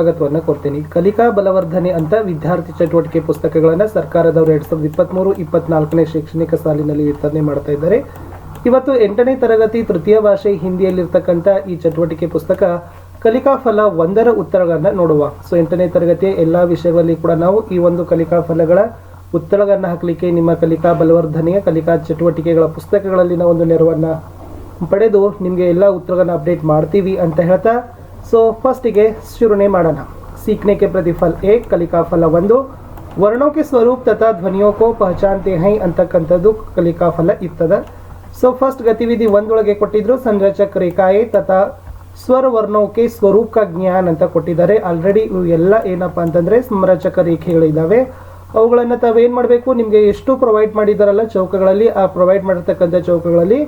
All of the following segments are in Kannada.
ಸ್ವಾಗತವನ್ನು ಕೊಡ್ತೀನಿ. ಕಲಿಕಾ ಬಲವರ್ಧನೆ ಅಂತ ವಿದ್ಯಾರ್ಥಿ ಚಟುವಟಿಕೆ ಪುಸ್ತಕಗಳನ್ನು ಸರ್ಕಾರದವರು ಎರಡ್ ಸಾವಿರದ ಇಪ್ಪತ್ತ್ಮೂರು ಇಪ್ಪತ್ನಾಲ್ಕನೇ ಶೈಕ್ಷಣಿಕ ಸಾಲಿನಲ್ಲಿ ವಿತರಣೆ ಮಾಡ್ತಾ ಇದ್ದಾರೆ. ಇವತ್ತು ಎಂಟನೇ ತರಗತಿ ತೃತೀಯ ಭಾಷೆ ಹಿಂದಿಯಲ್ಲಿರ್ತಕ್ಕಂಥ ಈ ಚಟುವಟಿಕೆ ಪುಸ್ತಕ ಕಲಿಕಾ ಫಲ ಒಂದರ ಉತ್ತರಗಳನ್ನು ನೋಡುವ. ಸೊ, ಎಂಟನೇ ತರಗತಿಯ ಎಲ್ಲ ವಿಷಯಗಳಲ್ಲಿ ಕೂಡ ನಾವು ಈ ಒಂದು ಕಲಿಕಾ ಫಲಗಳ ಉತ್ತರಗಳನ್ನು ಹಾಕಲಿಕ್ಕೆ ನಿಮ್ಮ ಕಲಿಕಾ ಬಲವರ್ಧನೆಯ, ಕಲಿಕಾ ಚಟುವಟಿಕೆಗಳ ಪುಸ್ತಕಗಳಲ್ಲಿನ ಒಂದು ನೆರವನ್ನು ಪಡೆದು ನಿಮಗೆ ಎಲ್ಲ ಉತ್ತರಗಳನ್ನು ಅಪ್ಡೇಟ್ ಮಾಡ್ತೀವಿ ಅಂತ ಹೇಳ್ತಾ ಸೊ ಫಸ್ಟಿಗೆ ಶುರುನೆ ಮಾಡೋಣ सीखने के प्रतिफल एक ಕಲಿಕಾ ಫಲ ಒಂದು ವರ್ಣೋ ಕೆ ಸ್ವರೂಪ್ ತಥಾ ಧ್ವನಿಯೋ ಕೋ ಪಹಚಾನ್ತೆ ಹೈ ಅಂತಕ್ಕಂಥದ್ದು ಕಲಿಕಾ ಫಲ ಇರ್ತದ ಸೊ ಫಸ್ಟ್ ಗತಿವಿಧಿ ಒಂದೊಳಗೆ ಕೊಟ್ಟಿದ್ರು ಸಂರಚಕ ರೇಖಾಯೇ ತಥಾ ಸ್ವರ ವರ್ಣೋಕೆ ಸ್ವರೂಪ ಜ್ಞಾನ್ ಅಂತ ಕೊಟ್ಟಿದ್ದಾರೆ ಆಲ್ರೆಡಿ ಇವು ಎಲ್ಲ ಏನಪ್ಪಾ ಅಂತಂದ್ರೆ ಸಂರಚಕ ರೇಖೆಗಳಿದ್ದಾವೆ ಅವುಗಳನ್ನು ತಾವೇನು ಮಾಡಬೇಕು ನಿಮಗೆ ಎಷ್ಟು ಪ್ರೊವೈಡ್ ಮಾಡಿದಾರಲ್ಲ ಚೌಕಗಳಲ್ಲಿ ಆ ಪ್ರೊವೈಡ್ ಮಾಡಿರ್ತಕ್ಕಂಥ ಚೌಕಗಳಲ್ಲಿ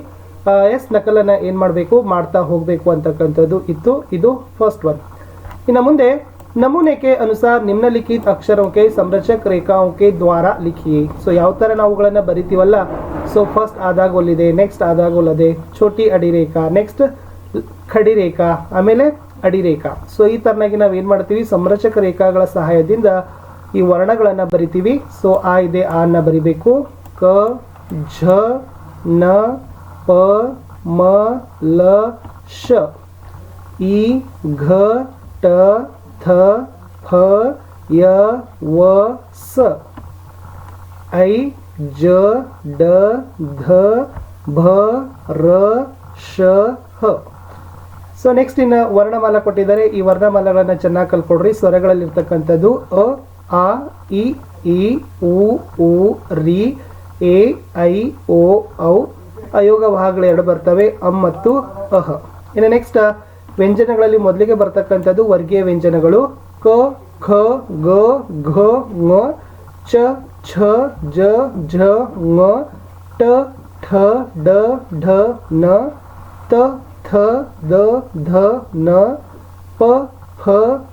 ಎಸ್ ನಕಲನ್ನು ಏನು ಮಾಡಬೇಕು? ಮಾಡ್ತಾ ಹೋಗಬೇಕು ಅಂತಕ್ಕಂಥದ್ದು ಇತ್ತು. ಇದು ಫಸ್ಟ್ ಒನ್ ಇನ್ನು ಮುಂದೆ ನಮೂನೆಕೆ ಅನುಸಾರ ನಿಮ್ನಲಿಖಿತ ಅಕ್ಷರಕ್ಕೆ ಸಂರಕ್ಷಕ ರೇಖಾಂಕೆ ದ್ವಾರ ಲಿಖಿ. ಸೊ ಯಾವ ಥರ ನಾವುಗಳನ್ನು ಬರಿತೀವಲ್ಲ? ಸೊ ಫಸ್ಟ್ ಆದಾಗೊಲ್ಲಿದೆ ನೆಕ್ಸ್ಟ್ ಆದಾಗೊಲ್ಲದೆ ಅಡಿ ಅಡಿರೇಖಾ ನೆಕ್ಸ್ಟ್ ಖಡಿರೇಖಾ, ಆಮೇಲೆ ಅಡಿ ಅಡಿರೇಖಾ. ಸೊ ಈ ಥರನಾಗಿ ನಾವು ಏನು ಮಾಡ್ತೀವಿ? ಸಂರಕ್ಷಕ ರೇಖಾಗಳ ಸಹಾಯದಿಂದ ಈ ವರ್ಣಗಳನ್ನು ಬರಿತೀವಿ. ಸೊ ಆ ಇದೆ ಆ ಅನ್ನ ಬರಿಬೇಕು. ಕ ಝ ನ ಪ, ಮ, ಲ, ಶ. ಇ ಘ ಟ ಥ ಫ ಯ, ವ, ಸ. ಐ, ಜ, ಡ, ಧ, ಭ, ರ, ಶ. ಹ ಸೊ ನೆಕ್ಸ್ಟ್ ಇನ್ನು ವರ್ಣಮಾಲ ಕೊಟ್ಟಿದ್ದಾರೆ. ಈ ವರ್ಣಮಾಲೆಗಳನ್ನು ಚೆನ್ನಾಗಿ ಕಲ್ಕೊಡ್ರಿ. ಸ್ವರಗಳಲ್ಲಿರ್ತಕ್ಕಂಥದ್ದು ಅ, ಆ, ಇ ಈ ಉ, ರಿ, ಎ, ಐ, ಓ, ಔ ಅಯೋಗ ವಾಹಗಳು ಎರಡು ಬರ್ತವೆ ಅಮ್ ಮತ್ತು ಅಹ. ಇನ್ನು ನೆಕ್ಸ್ಟ್ ವ್ಯಂಜನಗಳಲ್ಲಿ ಮೊದಲಿಗೆ ಬರ್ತಕ್ಕಂಥದ್ದು ವರ್ಗೀಯ ವ್ಯಂಜನಗಳು. ಕ, ಖ, ಗ, ಘ ङ ಚ, ಛ, ಜ ಝ ङ ಟ ಠ ಡ ಢ ನ ತ, ಥ, ದ, ಧ, ನ, ಪ ಫ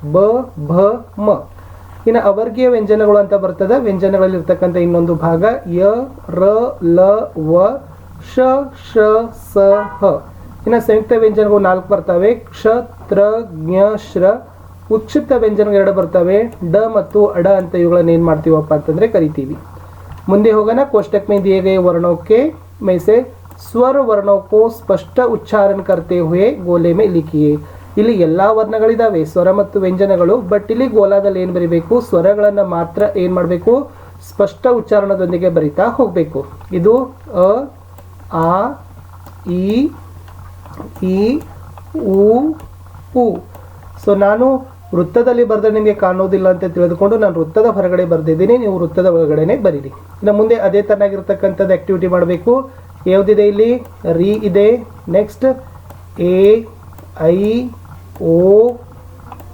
ಬ, ಭ, ಮ. ಇನ್ನು ಅವರ್ಗೀಯ ವ್ಯಂಜನಗಳು ಅಂತ ಬರ್ತದೆ. ವ್ಯಂಜನಗಳಲ್ಲಿರ್ತಕ್ಕಂಥ ಇನ್ನೊಂದು ಭಾಗ ಯ, ರ, ಲ, ವ ಶ ಶ ಸ ಹ ಇನ್ನು ಸಂಯುಕ್ತ ವ್ಯಂಜನಗಳು ನಾಲ್ಕು ಬರ್ತವೆ ಕ್ಷ ತ್ರ ಜ್ಞ ಶ್ರ ಉಚ್ಚಿತ ವ್ಯಂಜನಗಳು ಎರಡು ಬರ್ತವೆ ಡ ಮತ್ತು ಅಡ ಅಂತ ಇವುಗಳನ್ನ ಏನು ಮಾಡ್ತೀವಪ್ಪ ಅಂತಂದ್ರೆ ಕರಿತೀವಿ ಮುಂದೆ ಹೋಗೋಣ कोष्टक में दिए गए वर्णों के में से स्वर वर्णों को स्पष्ट उच्चारण करते हुए ಗೋಲೆ में लिखिए ಇಲ್ಲಿ ಎಲ್ಲಾ ವರ್ಣಗಳಿದಾವೆ ಸ್ವರ ಮತ್ತು ವ್ಯಂಜನಗಳು ಬಟ್ ಇಲ್ಲಿ ಗೋಲಾದಲ್ಲಿ ಏನು ಬರಿಬೇಕು ಸ್ವರಗಳನ್ನ ಮಾತ್ರ ಏನ್ ಮಾಡಬೇಕು ಸ್ಪಷ್ಟ ಉಚ್ಚಾರಣದೊಂದಿಗೆ ಬರಿತಾ ಹೋಗ್ಬೇಕು ಇದು ಅ ಆ ಇ ಈ, ಉ ಉ. ಸೊ ನಾನು ವೃತ್ತದಲ್ಲಿ ಬರೆದ್ರೆ ನಿಮಗೆ ಕಾಣೋದಿಲ್ಲ ಅಂತ ತಿಳಿದುಕೊಂಡು ನಾನು ವೃತ್ತದ ಹೊರಗಡೆ ಬರೆದಿದ್ದೀನಿ, ನೀವು ವೃತ್ತದ ಒಳಗಡೆನೆ ಬರೀರಿ. ಇನ್ನು ಮುಂದೆ ಅದೇ ತರನಾಗಿರ್ತಕ್ಕಂಥದ್ದು ಆ್ಯಕ್ಟಿವಿಟಿ ಮಾಡಬೇಕು. ಯಾವುದಿದೆ ಇಲ್ಲಿ, ರಿ ಇದೆ. ನೆಕ್ಸ್ಟ್ ಎ, ಐ, ಓ,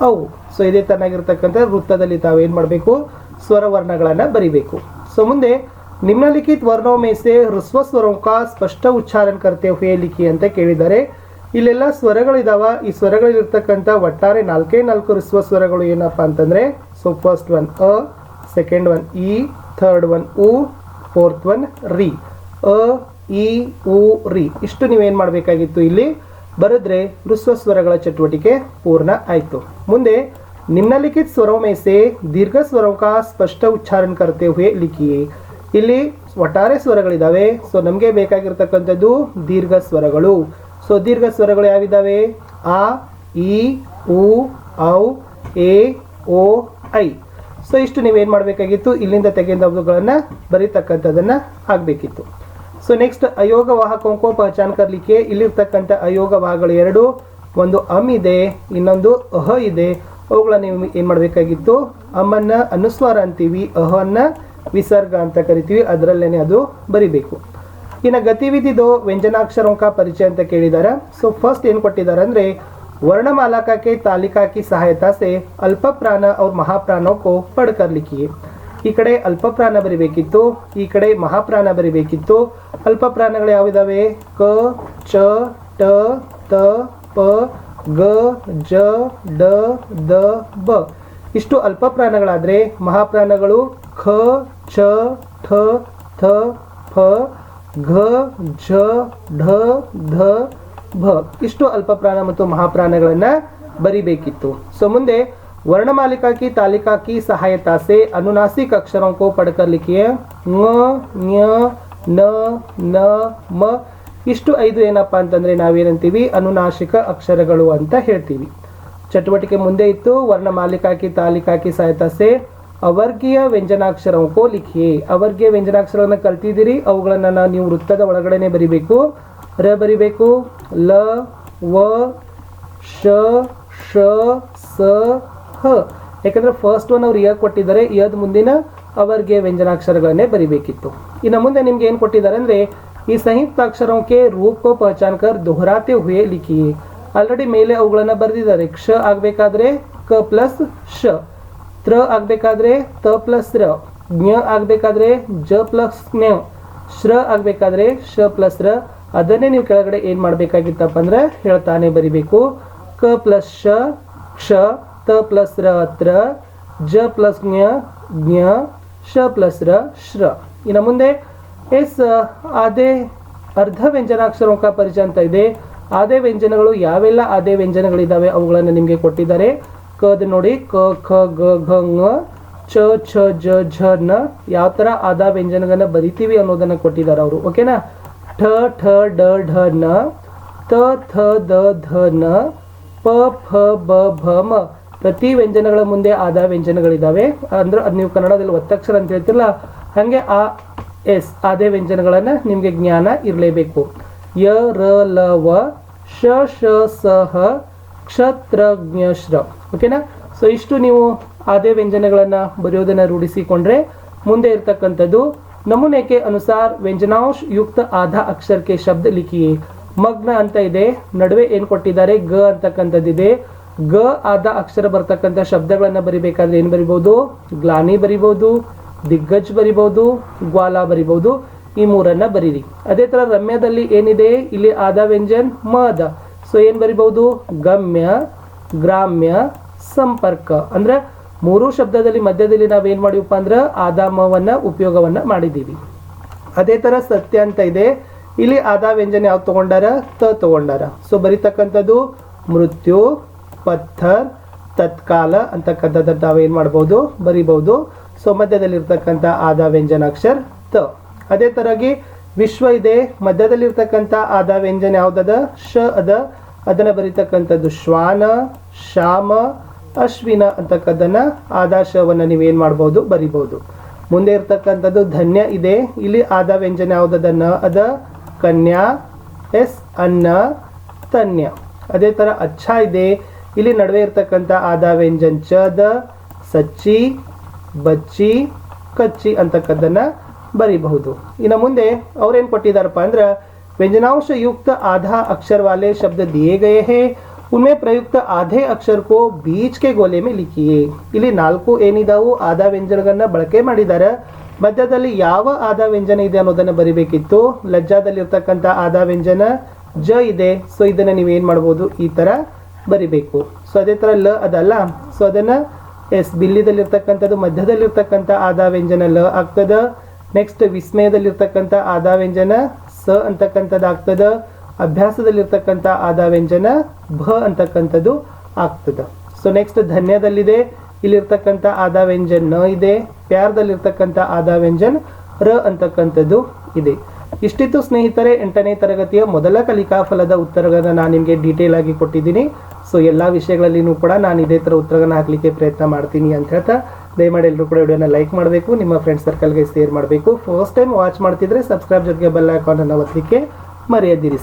ಔ. ಸೊ ಇದೇ ತರನಾಗಿರ್ತಕ್ಕಂಥ ವೃತ್ತದಲ್ಲಿ ತಾವೇನು ಮಾಡಬೇಕು? ಸ್ವರವರ್ಣಗಳನ್ನು ಬರಿಬೇಕು. ಸೊ ಮುಂದೆ ನಿಮ್ನಲಿಖಿತ ವರ್ಣೋ ಮೇಸೆ से ಹ್ರಸ್ವ ಸ್ಪಷ್ಟ ಉಚ್ಚಾರಣ ಕರ್ತೆ हुए ಲಿಖಿ ಅಂತ ಕೇಳಿದ್ದಾರೆ ಇಲ್ಲೆಲ್ಲ ಸ್ವರಗಳಿದಾವ, ಈ ಸ್ವರಗಳಲ್ಲಿರ್ತಕ್ಕಂಥ ಒಟ್ಟಾರೆ ನಾಲ್ಕೇ ನಾಲ್ಕು ಹೃಸ್ವ ಸ್ವರಗಳು ಏನಪ್ಪ ಅಂತಂದರೆ ಸೊ ಫಸ್ಟ್ ಒನ್ ಅ ಸೆಕೆಂಡ್ ಒನ್ ಇ ಥರ್ಡ್ ಒನ್ ಉ ಫೋರ್ತ್ ಒನ್ ರಿ. ಅ ಇ ಉ, ರಿ. ಇಷ್ಟು ನೀವೇನು ಮಾಡಬೇಕಾಗಿತ್ತು ಇಲ್ಲಿ? ಬರೆದ್ರೆ ಹೃಸ್ವ ಸ್ವರಗಳ ಚಟುವಟಿಕೆ ಪೂರ್ಣ ಆಯಿತು. ಮುಂದೆ, ನಿಮ್ನಲಿಖಿತ ಸ್ವರೋ ಮೇ ದೀರ್ಘ ಸ್ವರೋ ಕಾ ಸ್ಪಷ್ಟ ಉಚ್ಚಾರಣ ಕರ್ತೆ ಹುಯೇ ಲಿಖಿಯೇ. ಇಲ್ಲಿ ಒಟ್ಟಾರೆ ಸ್ವರಗಳಿದ್ದಾವೆ ಸೊ ನಮಗೆ ಬೇಕಾಗಿರ್ತಕ್ಕಂಥದ್ದು ದೀರ್ಘ ಸ್ವರಗಳು. ಸೊ ದೀರ್ಘ ಸ್ವರಗಳು ಯಾವಿದಾವೆ? ಆ ಇ ಉ, ಔ, ಎ, ಓ, ಐ. ಸೊ ಇಷ್ಟು ನೀವೇನು ಮಾಡಬೇಕಾಗಿತ್ತು? ಇಲ್ಲಿಂದ ತೆಗೆದವುಗಳನ್ನು ಬರೀತಕ್ಕಂಥದ್ದನ್ನು ಆಗಬೇಕಿತ್ತು ಸೊ ನೆಕ್ಸ್ಟ್ ಅಯೋಗ ವಾಹಕೋಂಕೋ ಪಹಚಾನ್ ಕರ್ಲಿಕ್ಕೆ ಇಲ್ಲಿರ್ತಕ್ಕಂಥ ಅಯೋಗ ವಾಹಗಳು ಎರಡು. ಒಂದು ಅಮ್ ಇದೆ, ಇನ್ನೊಂದು ಅಹ ಇದೆ. ಅವುಗಳನ್ನ ನೀವು ಏನು ಮಾಡಬೇಕಾಗಿತ್ತು? ಅಮ್ಮನ್ನ ಅನುಸ್ವಾರ ಅಂತೀವಿ. ಅಹನ್ನ ವಿಸರ್ಗ ಅಂತ ಕರಿತೀವಿ ಅದರಲ್ಲೇ ಅದು ಬರಿಬೇಕು. ಇನ್ನು ಗತಿವಿಧಿದು ವ್ಯಂಜನಾಕ್ಷರೋಂಕ ಪರಿಚಯ ಅಂತ ಕೇಳಿದ್ದಾರೆ ಸೊ ಫಸ್ಟ್ ಏನು ಕೊಟ್ಟಿದ್ದಾರೆ ಅಂದರೆ ವರ್ಣಮಾಲಾಕಾಕೆ ತಾಲಿಕಾಕಿ ಸಹಾಯತಾಸೆ ಅಲ್ಪ ಪ್ರಾಣ ಅವ್ರ ಮಹಾಪ್ರಾಣಕ್ಕೂ ಪಡ್ಕರ್ಲಿಕ್ಕಿ. ಈ ಕಡೆ ಅಲ್ಪಪ್ರಾಣ ಬರಿಬೇಕಿತ್ತು, ಈ ಕಡೆ ಮಹಾಪ್ರಾಣ ಬರಿಬೇಕಿತ್ತು. ಅಲ್ಪ ಪ್ರಾಣಗಳು ಯಾವಿದಾವೆ ಕ, ಚ, ಟ, ತ, ಪ, ಗ, ಜ, ಡ, ದ, ಬ. ಇಷ್ಟು ಅಲ್ಪ ಪ್ರಾಣಗಳಾದರೆ ಮಹಾಪ್ರಾಣಗಳು ಖ ಛ ಠ ಥ ಫ ಘ ಝ ಢ ಧ ಭ ಇಷ್ಟು ಅಲ್ಪ ಪ್ರಾಣ ಮತ್ತು ಮಹಾಪ್ರಾಣಗಳನ್ನು ಬರಿಬೇಕಿತ್ತು. ಸೊ, ಮುಂದೆ ವರ್ಣಮಾಲಿಕಾಕಿ ತಾಲಿಕಾಕಿ ತಾಲಿಕಾ ಕಿ ಸಹಾಯತಾ ಸೆ ಅನುನಾಸಿಕ ಅಕ್ಷರಂ ಕೋ ಪಡ್ಕರ್ ಲಿಖಿಯ ನ ನ, ಮ. ಇಷ್ಟು ಐದು ಏನಪ್ಪ ಅಂತಂದರೆ ನಾವೇನಂತೀವಿ? ಅನುನಾಸಿಕ ಅಕ್ಷರಗಳು ಅಂತ ಹೇಳ್ತೀವಿ. ಚಟುವಟಿಕೆ ಮುಂದೆ ಇತ್ತು. ವರ್ಣಮಾಲಿಕಾಕಿ ತಾಲಿಕಾಕಿ ಸಹಾಯತಾಸೆ ಅವರ್ಗೀಯ ವ್ಯಂಜನಾಕ್ಷರವು ಲಿಖಿ. ಅವರ್ಗೀಯ ವ್ಯಂಜನಾಕ್ಷರವನ್ನು ಕಲ್ತಿದ್ದೀರಿ, ಅವುಗಳನ್ನು ನೀವು ವೃತ್ತದ ಒಳಗಡೆನೆ ಬರಿಬೇಕು. ರ ಬರಿಬೇಕು. ಲ, ವ, ಶ ಶ ಸ, ಹ. ಯಾಕಂದರೆ ಫಸ್ಟ್ ಒನ್ ಅವ್ರು ಯ ಕೊಟ್ಟಿದ್ದಾರೆ, ಯದ್ ಮುಂದಿನ ಅವರ್ಗೀಯ ವ್ಯಂಜನಾಕ್ಷರಗಳನ್ನೇ ಬರಿಬೇಕಿತ್ತು. ಇನ್ನು ಮುಂದೆ ನಿಮ್ಗೆ ಏನು ಕೊಟ್ಟಿದ್ದಾರೆ ಅಂದರೆ, ಈ ಸಂಯುಕ್ತಾಕ್ಷರಕ್ಕೆ ರೂಪ ಪಹಚಾನ್ಕರ್ ದೊಹರಾತೆ, ಹುಯೆ ಲಿಖಿ. ಆಲ್ರೆಡಿ ಮೇಲೆ ಅವುಗಳನ್ನು ಬರೆದಿದ್ದಾರೆ. ಕ್ಷ ಆಗಬೇಕಾದ್ರೆ ಕ ಪ್ಲಸ್ ಶ. ತ್ರ ಆಗಬೇಕಾದ್ರೆ ತ ಪ್ಲಸ್ ರ, ಜ್ಞ ಆಗಬೇಕಾದ್ರೆ ಜ ಪ್ಲಸ್ ಜ್ಞ, ಶ್ರ ಆಗಬೇಕಾದ್ರೆ ಶ ಪ್ಲಸ್ ರ. ಅದನ್ನೇ ನೀವು ಕೆಳಗಡೆ ಏನು ಮಾಡಬೇಕಾಗಿತ್ತಪ್ಪ ಅಂದ್ರೆ ಹೇಳ್ತಾನೆ ಬರಿಬೇಕು. ಕ ಪ್ಲಸ್ ಶ, ಕ್ಷ, ತ ಪ್ಲಸ್ ರ ತ್ರ, ಜ ಪ್ಲಸ್ ಜ್ಞ ಜ್ಞ, ಶ ಪ್ಲಸ್ ರ, ಶ್ರ. ಇನ್ನು ಮುಂದೆ ಎಸ್ ಅದೇ ಅರ್ಧ ವ್ಯಂಜನಾಕ್ಷರಂಕ ಪರಿಚಯ ಅಂತ ಇದೆ. ಆದೇ ವ್ಯಂಜನಗಳು ಯಾವೆಲ್ಲ ಆದೇ ವ್ಯಂಜನಗಳಿದ್ದಾವೆ ಅವುಗಳನ್ನು ನಿಮಗೆ ಕೊಟ್ಟಿದ್ದಾರೆ. ಕದ್ ನೋಡಿ, ಕ ಖ ಗ, ಘ ಙ ಚ, ಛ, ಜ, ಝ, ನ ಯಾವ ಥರ ಆದ ವ್ಯಂಜನಗಳನ್ನ ಬರಿತೀವಿ ಅನ್ನೋದನ್ನ ಕೊಟ್ಟಿದ್ದಾರೆ ಅವರು. ಓಕೆನಾ ಠ ಠ, ಡ, ಢ, ನ, ತ, ಥ, ದ, ಧ, ನ, ಪ, ಫ, ಬ, ಭ, ಮ. ಪ್ರತಿ ವ್ಯಂಜನಗಳ ಮುಂದೆ ಆದ ವ್ಯಂಜನಗಳಿದ್ದಾವೆ ಅಂದ್ರೆ ಅದು ನೀವು ಕನ್ನಡದಲ್ಲಿ ಒತ್ತಕ್ಷರ ಅಂತ ಹೇಳ್ತಿರಲ್ಲ, ಹಾಗೆ ಆ, ಎಸ್ ಆದೇ ವ್ಯಂಜನಗಳನ್ನ ನಿಮಗೆ ಜ್ಞಾನ ಇರಲೇಬೇಕು. ಯ, ರ, ಲ, ವ, ಶ ಶ, ಸ, ಹ ಕ್ಷತ್ರ ಜ್ಞ ಶ್ರ ಓಕೆನಾ ಸೊ ಇಷ್ಟು ನೀವು ಅದೇ ವ್ಯಂಜನಗಳನ್ನು ಬರೆಯೋದನ್ನು ರೂಢಿಸಿಕೊಂಡ್ರೆ ಮುಂದೆ ಇರ್ತಕ್ಕಂಥದ್ದು ನಮೂನೆ के ಅನುಸಾರ ವ್ಯಂಜನಾಂಶ ಯುಕ್ತ ಆಧಾ ಅಕ್ಷರಕ್ಕೆ ಶಬ್ದ ಲಿಖಿ. ಮಗ್ನ ಅಂತ ಇದೆ, ನಡುವೆ ಏನು ಕೊಟ್ಟಿದ್ದಾರೆ? ಗ ಅಂತಕ್ಕಂಥದ್ದಿದೆ. ಗ ಆದ ಅಕ್ಷರ ಬರ್ತಕ್ಕಂಥ ಶಬ್ದಗಳನ್ನು ಬರಿಬೇಕಾದ್ರೆ ಏನು ಬರಿಬಹುದು ಗ್ಲಾನಿ ಬರಿಬಹುದು ದಿಗ್ಗಜ್ ಬರಿಬಹುದು ಗ್ವಾಲ ಬರಿಬಹುದು ಈ ಮೂರನ್ನ ಬರೀರಿ. ಅದೇ ತರ ರಮ್ಯದಲ್ಲಿ ಏನಿದೆ? ಇಲ್ಲಿ ಆದ ವ್ಯಂಜನ್ ಮ ಅದ ಸೊ ಏನು ಬರಿಬಹುದು? ಗಮ್ಯ, ಗ್ರಾಮ್ಯ, ಸಂಪರ್ಕ. ಅಂದ್ರೆ ಮೂರು ಶಬ್ದದಲ್ಲಿ ಮಧ್ಯದಲ್ಲಿ ನಾವೇನು ಮಾಡಿವಪ್ಪ ಅಂದ್ರೆ ಆದಾಮವನ್ನ, ಉಪಯೋಗವನ್ನ ಮಾಡಿದ್ದೀವಿ. ಅದೇ ತರ ಸತ್ಯ ಅಂತ ಇದೆ. ಇಲ್ಲಿ ಆದಾ ವ್ಯಂಜನ ಯಾವ್ದು ತಗೊಂಡಾರ? ತ ತಗೊಂಡಾರ. ಸೊ ಬರೀತಕ್ಕಂಥದ್ದು ಮೃತ್ಯು ಪತ್ಥರ್ ತತ್ಕಾಲ ಅಂತಕ್ಕಂಥದ್ದು ನಾವೇನು ಮಾಡ್ಬೋದು ಬರಿಬಹುದು. ಸೊ ಮಧ್ಯದಲ್ಲಿರ್ತಕ್ಕಂಥ ಆದಾ ವ್ಯಂಜನಾಕ್ಷರ ತ. ಅದೇ ತರಗಿ ವಿಶ್ವ ಇದೆ, ಮಧ್ಯದಲ್ಲಿರ್ತಕ್ಕಂಥ ಆದ ವ್ಯಂಜನ ಯಾವುದದ? ಶ ಅದ. ಅದನ್ನು ಬರೀತಕ್ಕಂಥದ್ದು ಶ್ವಾನ ಶಾಮ ಅಶ್ವಿನ ಅಂತಕ್ಕದ್ದನ್ನ ಆದಾಶವನ್ನ ನೀವೇನು ಮಾಡ್ಬೋದು? ಬರಿಬಹುದು ಮುಂದೆ ಇರ್ತಕ್ಕಂಥದ್ದು ಧನ್ಯ ಇದೆ. ಇಲ್ಲಿ ಆದ ವ್ಯಂಜನ ಯಾವುದದ? ನ ಅದ. ಕನ್ಯಾ, ಎಸ್ ಅನ್ನ, ತನ್ಯ. ಅದೇ ತರ ಅಚ್ಚ ಇದೆ. ಇಲ್ಲಿ ನಡುವೆ ಇರ್ತಕ್ಕಂಥ ಆದ ವ್ಯಂಜನ್ ಚ, ದ, ಸಚ್ಚಿ, ಬಚ್ಚಿ, ಕಚ್ಚಿ ಅಂತಕ್ಕದ್ದನ್ನ ಬರಿಬಹುದು ಇನ್ನು ಮುಂದೆ ಅವ್ರೇನ್ ಕೊಟ್ಟಿದಾರಪ್ಪ ಅಂದ್ರೆ ವ್ಯಂಜನಾಂಶ युक्त आधा अक्षर वाले शब्द दिए गए हैं उनमें प्रयुक्त आधे अक्षर को बीच के गोले में लिखिए ಇಲ್ಲಿ ನಾಲ್ಕು ಏನಿದಾವು ಆದಾ ವ್ಯಂಜನಗಳನ್ನ ಬಳಕೆ ಮಾಡಿದ್ದಾರೆ ಮಧ್ಯದಲ್ಲಿ ಯಾವ ಆದಾ ವ್ಯಂಜನ ಇದೆ ಅನ್ನೋದನ್ನ ಬರಿಬೇಕಿತ್ತು ಲಜ್ಜಾದಲ್ಲಿ ಇರ್ತಕ್ಕಂಥ ಆದಾ ವ್ಯಂಜನ ಜ ಇದೆ ಸೊ ಇದನ್ನ ನೀವೇನ್ ಮಾಡ್ಬೋದು ಈ ತರ ಬರಿಬೇಕು ಸೊ ಅದೇ ತರ ಲ ಅದಲ್ಲ ಸೊ ಅದನ್ನ ಎಸ್ ಬಿಲ್ಲಿದಲ್ಲಿರ್ತಕ್ಕಂಥದ್ದು ಮಧ್ಯದಲ್ಲಿರ್ತಕ್ಕಂಥ ಆದಾ ವ್ಯಂಜನ ಲ ಆಗ್ತದ ನೆಕ್ಸ್ಟ್ ವಿಸ್ಮಯದಲ್ಲಿರ್ತಕ್ಕಂಥ ಆದಾ ವ್ಯಂಜನ ಸ ಅಂತಕ್ಕಂಥದ್ದು ಆಗ್ತದ ಅಭ್ಯಾಸದಲ್ಲಿರ್ತಕ್ಕಂಥ ಆದಾ ವ್ಯಂಜನ ಭ ಅಂತಕ್ಕಂಥದ್ದು ಆಗ್ತದ. ಸೊ ನೆಕ್ಸ್ಟ್ ಧನ್ಯದಲ್ಲಿದೆ, ಇಲ್ಲಿರ್ತಕ್ಕಂಥ ಆದಾ ವ್ಯಂಜನ್ನ ಇದೆ, ಪ್ಯಾರ್ದಲ್ಲಿರ್ತಕ್ಕಂಥ ಆದಾ ವ್ಯಂಜನ್ ರ ಅಂತಕ್ಕಂಥದ್ದು ಇದೆ. ಇಷ್ಟಿತ್ತು ಸ್ನೇಹಿತರೆ, ಎಂಟನೇ ತರಗತಿಯ ಮೊದಲ ಕಲಿಕಾ ಫಲದ ಉತ್ತರಗಳನ್ನ ನಾನು ನಿಮಗೆ ಡೀಟೇಲ್ ಆಗಿ ಕೊಟ್ಟಿದ್ದೀನಿ. ಸೊ ಎಲ್ಲ ವಿಷಯಗಳಲ್ಲಿನೂ ಕೂಡ ನಾನು ಇದೇ ಥರ ಉತ್ತರಗಳನ್ನು ಹಾಕಲಿಕ್ಕೆ ಪ್ರಯತ್ನ ಮಾಡ್ತೀನಿ ಅಂತ ಹೇಳ್ತಾ ದಯಮಾಡಿ ಎಲ್ಲರೂ ಕೂಡ ವಿಡಿಯೋನ ಲೈಕ್ ಮಾಡಬೇಕು, ನಿಮ್ಮ ಫ್ರೆಂಡ್ ಸರ್ಕಲ್ಗೆ ಶೇರ್ ಮಾಡಬೇಕು. ಫಸ್ಟ್ ಟೈಮ್ ವಾಚ್ ಮಾಡ್ತಿದ್ರೆ ಸಬ್ಸ್ಕ್ರೈಬ್ ಜೊತೆಗೆ ಬೆಲ್ ಐಕಾನ್ ಅನ್ನು ಒತ್ತಲಿಕ್ಕೆ ಮರೆಯದಿರಿ.